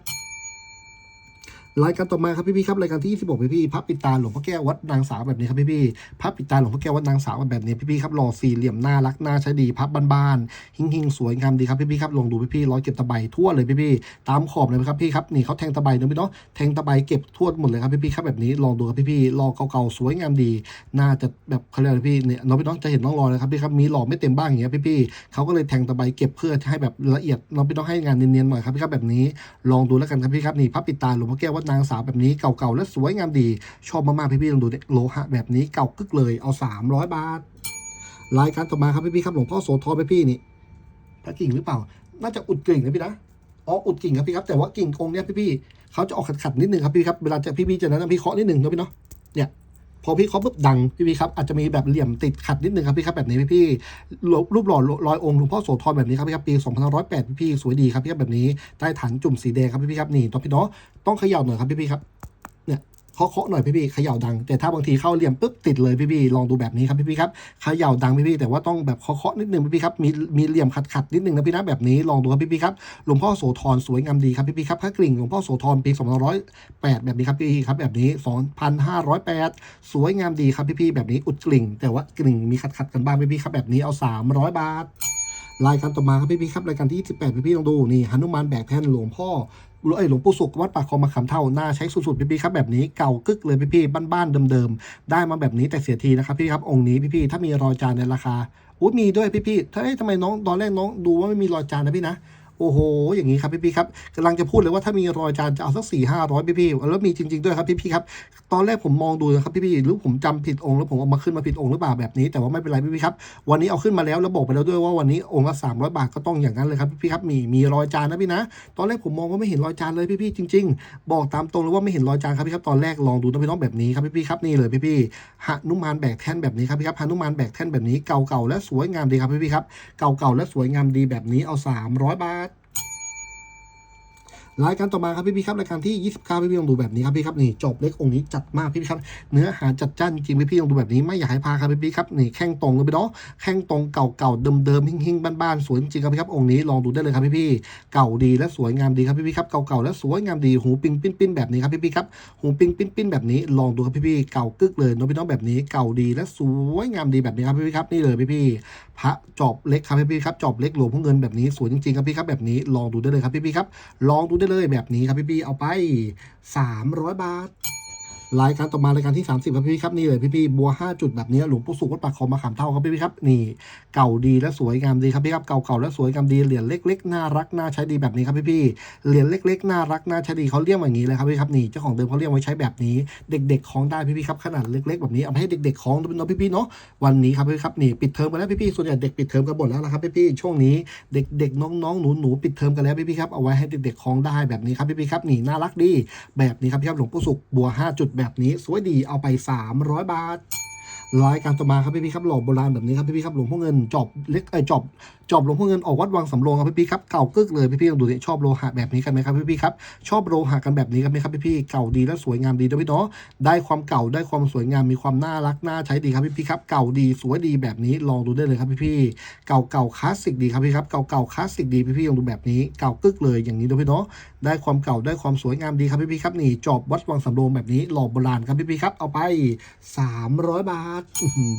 รายการต่อมาครับพี่ๆครับรายการที่26พี่ๆพระปิดตาหลวงพ่อแก้ววัดนางสาวแบบนี้ครับพี่ๆพระปิดตาหลวงพ่อแก้ววัดนางสาวแบบนี้พี่ๆครับหล่อสี่เหลี่ยมน่ารักน่าใช้ดีพับบ้านๆหิ่งๆสวยงามดีครับพี่ๆครับลองดูพี่ๆร้อยเก็บตะไบทั่วเลยพี่ๆตามขอบเลยครับพี่ครับนี่เขาแทงตะไบเนาะพี่เนาะแทงตะไบเก็บทั่วหมดเลยครับพี่ๆครับแบบนี้ลองดูครับพี่ๆรอเก่าๆสวยงามดี น่าจะแบบเขาเรียกอะไรพี่เนี่ยน้องพี่น้องจะเห็นน้องรอยนะครับพี่ครับมีหล่อไม่เต็มบ้างอย่างเงี้ยพี่ๆเขาก็เลยแทงตะไบเก็บเพื่อให้แบบละเอียดน้องพี่น้องให้งานเนียนๆหน่อยครับพี่ครับแบบนี้ลองดูแล้วกันครับพี่ครับนี่พระปิดตาหลวงพ่อแก้ววัดนางสาวแบบนี้เก่าๆและสวยงามดี ชอบมากๆพี่ๆลองดูเนี่ยโลหะแบบนี้เก่ากึกเลยเอา 300 บาทรายการต่อมาครับพี่ๆครับหลวงพ่อโสธรพี่ๆนี่พระกิ่งหรือเปล่า น่าจะอุดกิ่งนะพี่นะอ๋ออุดกิ่งครับพี่ครับแต่ว่ากิ่งองค์เนี้ยพี่ๆเขาจะออกขัดๆนิดนึงครับพี่ครับเวลาจะพี่ๆจะนั้นพี่เคาะนิดนึงนะพี่เนาะเนี่ย พอพี่เขาะปุ๊บดังพี่พี่ครับอาจจะมีแบบเหลี่ยมติดขัดนิดนึงครับพี่ครับแบบนี้พี่พี่รูปหล่อรอยองค์หลวงพ่อโสธรแบบนี้ครับพี่ครับปี2508พี่พี่สวยดีครับพี่ครับแบบนี้ใต้ฐานจุ่มสีแดงครับพี่พี่ครับนี่ต้องพี่เนาะต้องเขย่าหน่อยครับพี่พี่ครับ เคาะเคาะหน่อยพี่ๆเขย่าดัง แต่ถ้าบางทีเข้าเหลี่ยมปุ๊บติดเลยพี่ๆลองดูแบบนี้ครับพี่ๆครับเขย่าดังพี่ๆแต่ว่าต้องแบบเคาะเคาะนิดนึงพี่ๆครับมีมีเหลี่ยมขัดขัดนิดนึงนะพี่นะแบบนี้ลองดูครับพี่ๆครับหลวงพ่อโสธรสวยงามดีครับพี่ๆครับพระกริ่งหลวงพ่อโสธรปี2508แบบนี้ครับพี่ๆครับแบบนี้ 2508 สวยงามดีครับพี่ๆแบบนี้อุดกลิ่ง แต่ว่ากลิ่งมีขัดขัดกันบ้างพี่ๆครับแบบนี้เอา 300 บาท รายการต่อมาครับพี่พี่ครับรายการที่28พี่ๆลองดูนี่หนุมานแบกแท่นหลวงพ่อเอ้ยหลวงปู่สุกวัดปากคลองมาขามเท่าหน้าใช้สุดๆพี่ๆครับแบบนี้เก่ากึกเลยพี่พี่บ้านๆเดิมๆได้มาแบบนี้แต่เสียทีนะครับพี่ครับองค์นี้พี่พี่ถ้ามีรอยจานในราคาอุ้ยมีด้วยพี่พี่ถ้าเอ้ยทำไมน้องตอนแรกน้องดูว่าไม่มีรอยจานนะพี่นะ โอ้โห อย่างนี้ครับพี่ๆครับกำลังจะพูดเลยว่าถ้ามีรอยจานจะเอาสักสี่ห้าร้อยพี่ๆแล้วมีจริง ๆด้วยครับพี่ๆครับ ตอนแรกผมมองดูนะครับพี่ๆหรือผมจำผิดองค์แล้วผมเอามาขึ้นมาผิดองค์หรือเปล่าแบบนี้ แต่ว่าไม่เป็นไรพี่ๆครับ วันนี้เอาขึ้นมาแล้วแล้วบอกไปแล้วด้วยว่าวันนี้องค์ละสามร้อยบาทก็ต้องอย่างนั้นเลยครับพี่ๆครับ มีมีรอยจานนะพี่นะ ตอนแรกผมมองว่าไม่เห็นรอยจานเลยพี่ๆจริง ๆ บอกตามตรงเลยว่าไม่เห็นรอยจานครับพี่ครับ ตอนแรกลองดูนะพี่น้องแบบนี้ครับพี่ๆครับนี่เลยพี่ๆหนุมานแบกแท่นแบบนี้ครับพี่ครับหนุมานแบกแท่นแบบนี้เก่าๆและสวยงามดีครับพี่ๆครับเก่าๆและสวยงามดีแบบนี้เอา 300 บาท รายการต่อมาครับพี่พี่ครับรายการที่ 29 พี่พี่ลองดูแบบนี้ครับพี่ครับนี่จบเล็กองค์นี้จัดมากพี่พี่ครับ เนื้อหาจัดจ้านจริงพี่พี่ลองดูแบบนี้ไม่อยากให้พาครับพี่พี่ครับนี่แข้งตรงเลยพี่เนาะแข้งตรงเก่าๆเดิมๆหิ่งๆบ้านๆสวยจริงครับพี่ครับองค์นี้ลองดูได้เลยครับพี่พี่เก่าดีและสวยงามดีครับพี่พี่ครับเก่าๆและสวยงามดีหูปิงปิ้นปิ้นๆแบบนี้ครับพี่พี่ครับหูปิงปิ้นปิ้นๆแบบนี้ลองดูครับพี่พี่เก่ากึกเลยเนาะพี่น้องแบบนี้เก่าดีและสวยงามดีแบบนี้ครับพี่พี่ครับนี่เลยพี่พี่พระจอบเล็กครับพี่พี่ครับจอบเล็กหลวงพ่อเงินแบบนี้สวยจริงๆครับพี่ครับแบบนี้ลองดูได้เลยครับพี่พี่ครับลองดูได้เลยแบบนี้ครับพี่บีเอาไป 300 บาท รายการต่อมารายการที่ 30ครับพี่ครับนี่เลยพี่ๆบัว 5 จุดแบบนี้หลวงปู่สุขวัดปากคลองมาขามเท่าครับพี่ๆครับนี่เก่าดีและสวยงามดีครับพี่ครับเก่าๆและสวยงามดีเหรียญเล็กๆน่ารักน่าใช้ดีแบบนี้ครับพี่ๆเหรียญเล็กๆน่ารักน่าใช้ดีเขาเรียกว่าอย่างนี้เลยครับพี่ครับนี่เจ้าของเดิมเขาเรียกไว้ใช้แบบนี้ เด็กๆคล้องได้พี่ๆครับขนาดเล็กๆแบบนี้เอาไปให้เด็กๆคล้องด้วยเนาะพี่ๆเนาะวันนี้ครับพี่ครับนี่ปิดเทอมกันแล้วพี่ๆส่วนใหญ่เด็กปิดเทอมกันหมดแล้วนะครับพี่ๆช่วงนี้เด็กๆน้องๆหนูๆปิดเทอมกันแล้วพี่ๆครับเอาไว้ให้เด็กๆคล้องได้แบบนี้ครับพี่ๆครับนี่น่ารักดีแบบนี้ครับพี่ครับหลวงปู่สุขบัว 5 จุดแบบนี้สวยดีเอาไป 300 บาท รายการต่อมาครับพี่พี่ครับหล่อโบราณแบบนี้ครับพี่พี่ครับหลวงพ่อเงินจอบเล็กไอจอบจอบหลวงพ่อเงินออกวัดวังสำโรงครับพี่พี่ครับเก่ากึกเลยพี่พี่ลองดูดิชอบโลหะแบบนี้กันไหมครับพี่พี่ครับชอบโลหะกันแบบนี้กันไหมครับพี่พี่เก่าดีและสวยงามดีด้วยพี่เนาะได้ความเก่าได้ความสวยงามมีความน่ารักน่าใช้ดีครับพี่พี่ครับเก่าดีสวยดีแบบนี้ลองดูได้เลยครับพี่พี่เก่าเก่าคลาสสิกดีครับพี่ครับเก่าเก่าคลาสสิกดีพี่พี่ลองดูแบบนี้เก่ากึกเลยอย่างนี้ด้วยพี่เนาะได้ความเก่าได้ความสวยงามดีครับพี่พี่ครับนี่จอบวัดวังสำโรงแบบนี้หล่อโบราณครับพี่พี่ครับเอาไป 300 บาท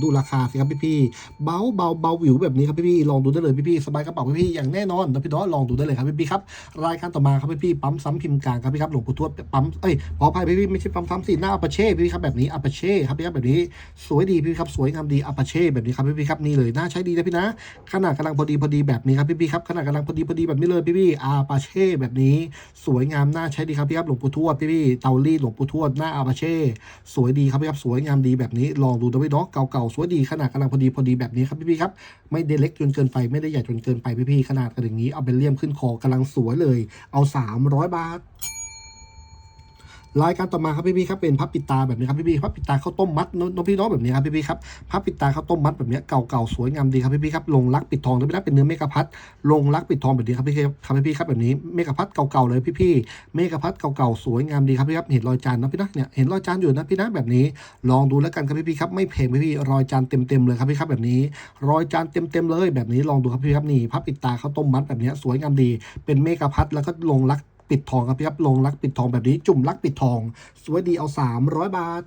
ดูราคาสิครับพี่พี่เบาเบาเบาหวิวแบบนี้ครับพี่พี่ลองดูได้เลยพี่พี่สบายกระเป๋าพี่พี่อย่างแน่นอนนะพี่น้อลองดูได้เลยครับพี่พี่ครับรายการต่อมาครับพี่พี่ปั๊มซ้ำพิมพ์กลางครับพี่ครับหลวงปู่ทวดปั๊มเอ้ยขออภัยพี่พี่ไม่ใช่ปั๊มซ้ำสิหน้าอัปเช่พี่พี่ครับแบบนี้อัปเช่ครับพี่ครับแบบนี้ สวยดีพี่พี่ครับสวยงามดีอัปเช่แบบนี้ครับพี่พี่ครับนี่เลยน่าใช้ดีนะพี่นะขนาดกำลังพอดีพอดีแบบนี้ครับพี่พี่ครับขนาดกำลังพอดีพอดีแบบนี้เลยพี่พี่อาปาเช่แบบนี้ สวยงามน่าใช้ดีครับพี่ครับหลวงปู่ทวดพี่พี่เตารีดหลวงปู่ทวดหน้าอาปาเช่สวยดีครับพี่ครับสวยงามดีแบบนี้ลองดูนะพี่เนาะเก่าๆสวยดีขนาดกำลังพอดีพอดีแบบนี้ครับพี่ๆครับไม่ได้เล็กจนเกินไปไม่ได้ใหญ่จนเกินไปพี่ๆขนาดกันอย่างนี้เอาเป็นเลี่ยมขึ้นคอกำลังสวยเลย เอา 300 บาท รายการต่อมาครับพี่พี่ครับเป็นพับปิดตาแบบนี้ครับพี่พี่พับปิดตาข้าวต้มมัดนอะเนอะพี่น้องแบบนี้ครับพี่พี่ครับพับปิดตาข้าวต้มมัดแบบนี้เก่าๆสวยงามดีครับพี่พี่ครับลงรักปิดทองด้วยพี่นะเป็นเนื้อเมกะพัดลงรักปิดทองแบบนี้ครับพี่พี่ครับพี่พี่ครับแบบนี้เมกะพัดเก่าๆเลยพี่พี่เมกะพัดเก่าๆสวยงามดีครับพี่ครับเห็นรอยจานนะพี่นะเนี่ยเห็นรอยจานอยู่นะพี่นะแบบนี้ ลองดูแล้วกันครับพี่พี่ครับไม่เพลงพี่พี่รอยจานเต็มๆเลยครับพี่ครับแบบนี้ รอยจานเต็มๆเลยแบบนี้ลองดูครับพี่ครับนี่พับปิดตาข้าวต้มมัดแบบนี้สวยงามดีเป็นเมกะพัดแล้วก็ลงรัก ปิดทองครับพี่ครับลงรักปิดทองแบบนี้จุ่มรักปิดทอง สวยดีเอา 300 บาท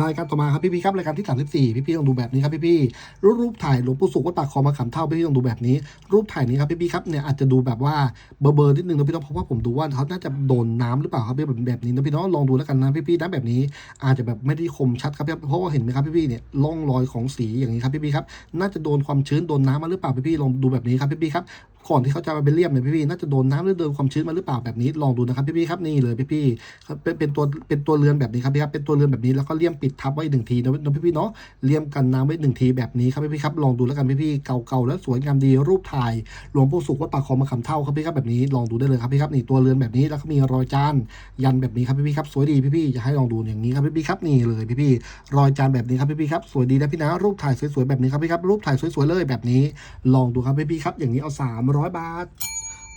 รายการต่อมาครับพี่พี่ครับรายการที่34พี่พี่ต้องดูแบบนี้ครับพี่พี่รูปรูปถ่ายหลวงปู่สุขวัดปากคอมาขำเท่าพี่พี่ต้องดูแบบนี้ รูปถ่ายนี้ครับพี่พี่ครับเนี่ยอาจจะดูแบบว่าเบอร์เบอร์นิดนึงนะพี่น้องเพราะว่าผมดูว่าเขาน่าจะโดนน้ำหรือเปล่าครับพี่แบบแบบนี้นะพี่น้องลองดูแล้วกันนะพี่พี่นะแบบนี้ อาจจะแบบไม่ได้คมชัดครับพี่เพราะว่าเห็นไหมครับพี่พี่เนี่ยร่องรอยของสีอย่างนี้ครับพี่พี่ครับน่าจะโดนความชื้นโดนน้ำมาหรือเปล่าพี่พี่ลองดูแบบนี้ครับพี่พี่ครับ ก่อนที่เขาจะมาเป็นเลี่ยมเนี่ยพี่ๆน่าจะโดนน้ำหรือโดนความชื้นมาหรือเปล่าแบบนี้ลองดูนะครับพี่ๆครับนี่เลยพี่ๆเป็นเป็นตัวเป็นตัวเรือนแบบนี้ครับพี่ครับเป็นตัวเรือนแบบนี้แล้วก็เลี่ยมปิดทับไว้หนึ่งทีนะนะพี่ๆเนาะเลี่ยมกันน้ำไว้หนึ่งทีแบบนี้ครับพี่ๆครับลองดูแล้วกันพี่ๆเก่าๆแล้วสวยงามดีรูปถ่ายหลวงปู่สุขวัดปากคลองมาขำเท่าครับพี่ครับแบบนี้ลองดูได้เลยครับพี่ครับนี่ตัวเรือนแบบนี้แล้วก็มีรอยจานยันแบบนี้ครับพี่ๆครับสวยดีพี่ๆอยากให้ลองดูอย่างนี้ครับพี่ๆครับนี่เลยพี่ๆรอยจานแบบนี้ครับพี่ๆครับสวยดีนะพี่นะรูปถ่ายสวยๆแบบนี้ครับพี่ครับรูปถ่ายสวยๆเลยแบบนี้ ลองดูครับพี่ๆครับอย่างนี้เอา300 บาท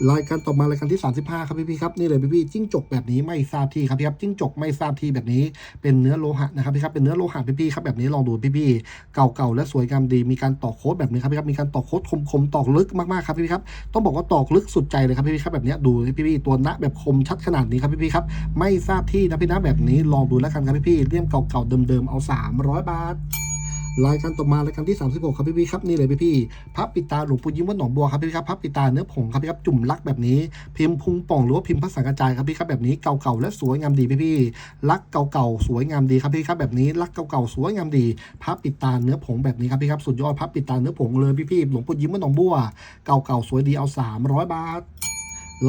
รายการต่อมารายการที่ 35 ครับพี่พี่ๆครับนี่เลยพี่พี่ๆจิ้งจกแบบนี้ไม่ทราบที่ครับพี่ครับจิ้งจกไม่ทราบที่แบบนี้ เป็นเนื้อโลหะนะครับพี่ครับเป็นเนื้อโลหะพี่พี่ๆครับแบบนี้ลองดูพี่พี่ๆเก่าๆและสวยงามดีมีการตอกโค้ดแบบนี้ครับพี่ครับมีการตอกโค้ดคมๆตอกลึกมากๆครับพี่พี่ๆครับต้องบอกว่าตอกลึกสุดใจเลยครับพี่พี่ๆครับแบบนี้ดูพี่พี่ๆตัวนะแบบคมชัดขนาดนี้ครับพี่พี่ๆครับไม่ทราบที่นะพี่นะแบบนี้ลองดูแล้วกันครับพี่พี่ๆเลี่ยมเก่าๆเดิมๆเอา 300 บาท รายการต่อมารายการที่ 36 ครับพี่พี่ครับนี่เลยพี่พี่พับปิดตาหลวงปู่ยิ้มวัดหนองบัวครับพี่พี่ครับพับปิดตาเนื้อผงครับพี่ครับจุ่มลักแบบนี้ พิมพ์พุงป่องหรือว่าพิมพ์ภาษากระจายครับพี่ครับแบบนี้เก่าๆและสวยงามดีพี่พี่ลักเก่าๆสวยงามดีครับพี่ครับแบบนี้ลักเก่าๆสวยงามดีพับปิดตาเนื้อผงแบบนี้ครับพี่ครับสุดยอดพับปิดตาเนื้อผงเลยพี่พี่หลวงปู่ยิ้มวัดหนองบัวเก่าๆสวยดีเอา 300 บาท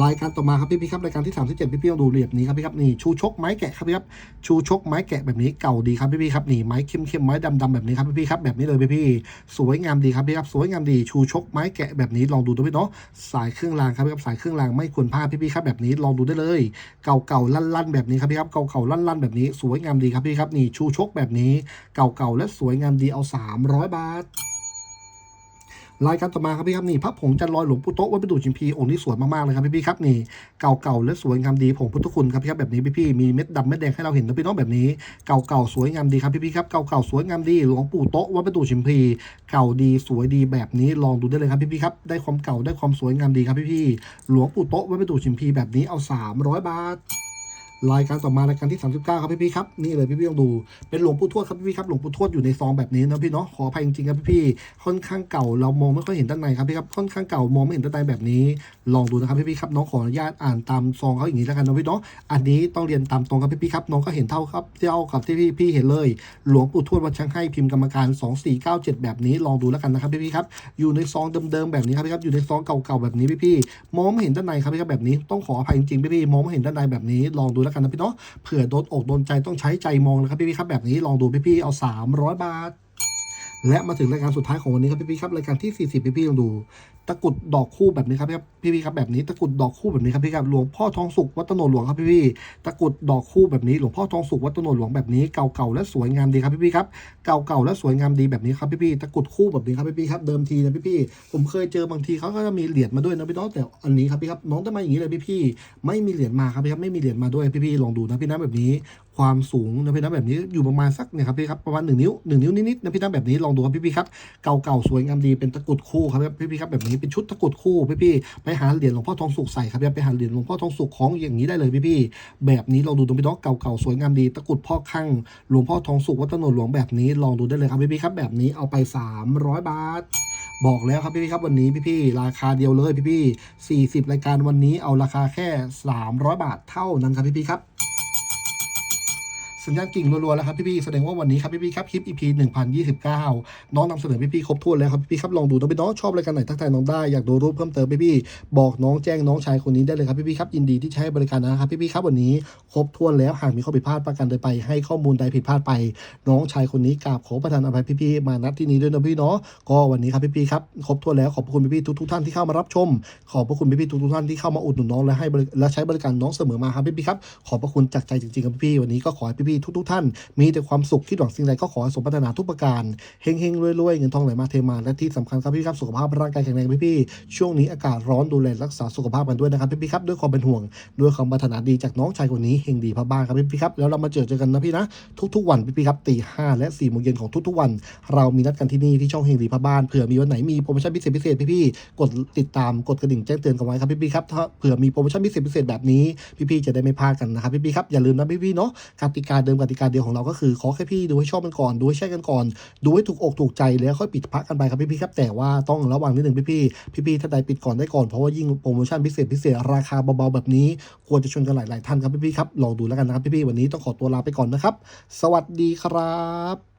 รายการต่อมาครับพี่พี่ครับรายการที่37พี่พี่ต้องดูเรียบนี้ครับพี่ครับนี่ชูชกไม้แกะครับพี่ครับชูชกไม้แกะแบบนี้เก่าดีครับพี่พี่ครับนี่ไม้เข้มเข้มไม้ดำดำแบบนี้ครับพี่พี่ครับแบบนี้เลยพี่พี่สวยงามดีครับพี่ครับสวยงามดีชูชกไม้แกะแบบนี้ลองดูด้วยพี่เนาะสายเครื่องรางครับพี่ครับสายเครื่องรางไม่ควรพลาดพี่พี่ครับแบบนี้ลองดูได้เลย เก่าเก่าๆลั่นลั่นๆแบบนี้ครับพี่ครับเก่าเก่าๆลั่นลั่นๆแบบนี้สวยงามดีครับพี่ครับนี่ชูชกแบบนี้เก่าเก่าๆและสวยงามดีเอา 300 บาท รายการต่อมาครับพี่ครับนี่พระผงจันลอยหลวงปู่โต๊ะวัดประดู่ชิมพีองค์นี้สวยมากๆเลยครับพี่พี่ๆครับนี่เก่าๆและสวยงามดีผงพุทธคุณครับพี่ครับแบบนี้พี่พี่ๆมีเม็ดดำเม็ดแดงให้เราเห็นนะพี่น้องแบบนี้เก่าๆสวยงามดีครับพี่พี่ๆครับเก่าๆสวยงามดีหลวงปู่โต๊ะวัดประดู่ชิมพีเก่าดีสวยดีแบบนี้ลองดูได้เลยครับพี่พี่ๆครับได้ความเก่าได้ความสวยงามดีครับพี่พี่ๆหลวงปู่โต๊ะวัดประดู่ชิมพีแบบนี้เอา 300 บาท รายการต่อมารายการที่ 39 ครับพี่ๆครับนี่เลยพี่ๆลองดูเป็นหลวงปู่ทวดครับพี่ๆครับหลวงปู่ทวดอยู่ในซองแบบนี้นะพี่เนาะขออภัยจริงๆครับพี่ๆค่อนข้างเก่าเรามองไม่ค่อยเห็นด้านในครับพี่ครับค่อนข้างเก่ามองไม่เห็นด้านในแบบนี้ ลองดูนะครับพี่ๆครับน้องขออนุญาตอ่านตามซองเขาอย่างนี้แล้วกันนะพี่เนาะอันนี้ต้องเรียนตามตรงครับพี่ๆครับน้องก็เห็นเท่าครับเท่ากับที่พี่พี่เห็นเลย หลวงปู่ทวดวัดช่างให้พิมพ์กรรมการ 2497 แบบนี้ลองดูแล้วกันนะครับพี่ๆครับอยู่ในซองเดิมๆแบบนี้ครับพี่ครับอยู่ในซองเก่าๆแบบนี้พี่ๆมองไม่เห็นด้านในครับพี่ครับแบบนี้ต้องขออภัยจริงๆพี่ๆมองไม่เห็นด้านในแบบนี้ลองดูแล้วกันนะพี่เนาะเผื่อโดนอกโดนใจต้องใช้ใจมองนะครับพี่ๆครับแบบนี้ลองดูพี่ๆเอา 300 บาท และมาถึงรายการสุดท้ายของวันนี้ครับพี่ๆครับรายการที่ 40 พี่ๆลองดู ตะกรุดดอกคู่แบบนี้ครับพี่พี่ครับแบบนี้ตะกรุดดอกคู่แบบนี้ครับพี่ครับหลวงพ่อทองสุกวัดตโนหลวงครับพี่ๆตะกรุดดอกคู่แบบนี้หลวงพ่อทองสุกวัดตโนหลวงแบบนี้เก่าๆและสวยงามดีครับพี่ๆครับเก่าๆและสวยงามดีแบบนี้ครับพี่ๆตะกรุดคู่แบบนี้ครับพี่ๆครับเดิมทีนะพี่ๆผมเคยเจอบางทีเขาก็จะมีเหรียญมาด้วยนะพี่น้องแต่อันนี้ครับพี่ครับน้องได้มาอย่างนี้เลยพี่ๆไม่มีเหรียญมาครับพี่ครับไม่มีเหรียญมาด้วยพี่ๆลองดูนะพี่นะแบบนี้ ความสูงนะพี่นะแบบนี้อยู่ประมาณสักเนี่ยครับพี่ครับประมาณหนึ่งนิ้วหนึ่งนิ้วนิดๆนะพี่นะแบบนี้ลองดูครับพี่ๆครับเก่าๆสวยงามดีเป็นตะกุดคู่ครับพี่พี่ครับแบบนี้เป็นชุดตะกรุดคู่พี่พี่ๆไปหาเหรียญหลวงพ่อทองสุกใส่ครับไปหาเหรียญหลวงพ่อทองสุกของอย่างนี้ได้เลยพี่พี่ๆแบบนี้ลองดูตรงพี่น้องเก่าๆสวยงามดีตะกรุดพ่อข้างหลวงพ่อทองสุกวัดถนนหลวงแบบนี้ลองดูได้เลยครับพี่พี่ๆครับแบบนี้เอาไป 300 บาทบอกแล้วครับพี่พี่ๆครับวันนี้พี่พี่ๆราคาเดียวเลยพี่พี่สี่สิบรายการวันนี้เอาราคาแค่ 300 บาทเท่านั้นครับพี่พี่ๆครับ สัญญาณกิ่งรัวๆแล้วครับพี่ๆแสดงว่าวันนี้ครับพี่ๆครับคลิป EP 1029 น้องนำเสนอพี่ๆครบถ้วนแล้วครับพี่ๆครับลองดูนะพี่น้องชอบรายการไหนทักทายน้องได้อยากดูรูปเพิ่มเติมพี่ๆบอกน้องแจ้งน้องชายคนนี้ได้เลยครับพี่ๆครับยินดีที่ให้บริการนะครับพี่ๆครับวันนี้ครบถ้วนแล้วหากมีข้อผิดพลาดประการใดไป ให้ข้อมูลใดผิดพลาดไป น้องชายคนนี้กราบขอประทานอภัยพี่ๆมานัดที่นี้ด้วยนะพี่เนาะก็วันนี้ครับพี่ๆครับครบถ้วนแล้วขอบคุณพี่ๆทุกๆท่านที่เข้ามารับชม ขอบพระคุณพี่ๆทุกๆท่านที่เข้ามาอุดหนุนน้องและให้บริและใช้บริการน้องเสมอมาครับพี่ๆครับขอบพระคุณจากใจจริงๆครับพี่วันนี้ก็ขอให้พี่ๆทุกๆท่าน มีแต่ความสุขที่หวังสิ่งใดก็ขอให้สมปรารถนาทุกประการเฮงๆรวยๆเงินทองไหลมาเทมาและที่สำคัญครับพี่ครับสุขภาพร่างกายแข็งแรงพี่ๆช่วงนี้อากาศร้อนดูแลรักษาสุขภาพกันด้วยนะครับพี่ๆครับด้วยความเป็นห่วง ด้วยความปรารถนาดีจากน้องชายคนนี้เฮงดีพระบ้านครับพี่ๆครับแล้วเรามาเจอเจอกันนะพี่นะทุกๆวันพี่ๆครับตีห้าและสี่โมงเย็นของทุกๆวัน เรามีนัดกันที่นี่ที่ช่องเฮงดีพระบ้านเผื่อมีวันไหนมีโปรโมชั่นพิเศษพิเศษพี่ๆกดติดตามกดกระดิ่งแจ้งเตือนกันไว้ครับพี่ๆครับถ้าเผื่อมีโปรโมชั่นพิเศษพิเศษแบบนี้พี่ๆจะได้ไม่พลาดกันนะครับพี่ๆครับอย่าลืมนะพี่ๆเนาะกติกาเดิมกติกาเดียวของเราก็คือขอแค่พี่ดูให้ชอบกันก่อนดูให้ใช่กันก่อน ดูให้ถูกอกถูกใจแล้วค่อยปิดพักกันไปครับพี่ๆครับแต่ว่าต้องระวังนิดหนึ่งพี่ๆพี่ๆถ้าใดปิดก่อนได้ก่อนเพราะว่ายิ่งโปรโมชั่นพิเศษพิเศษราคาเบาๆแบบนี้ควรจะชวนกันหลายๆท่านครับพี่ๆครับลองดูแล้วกันนะครับพี่ๆวันนี้ต้องขอตัวลาไปก่อนนะครับ สวัสดีครับ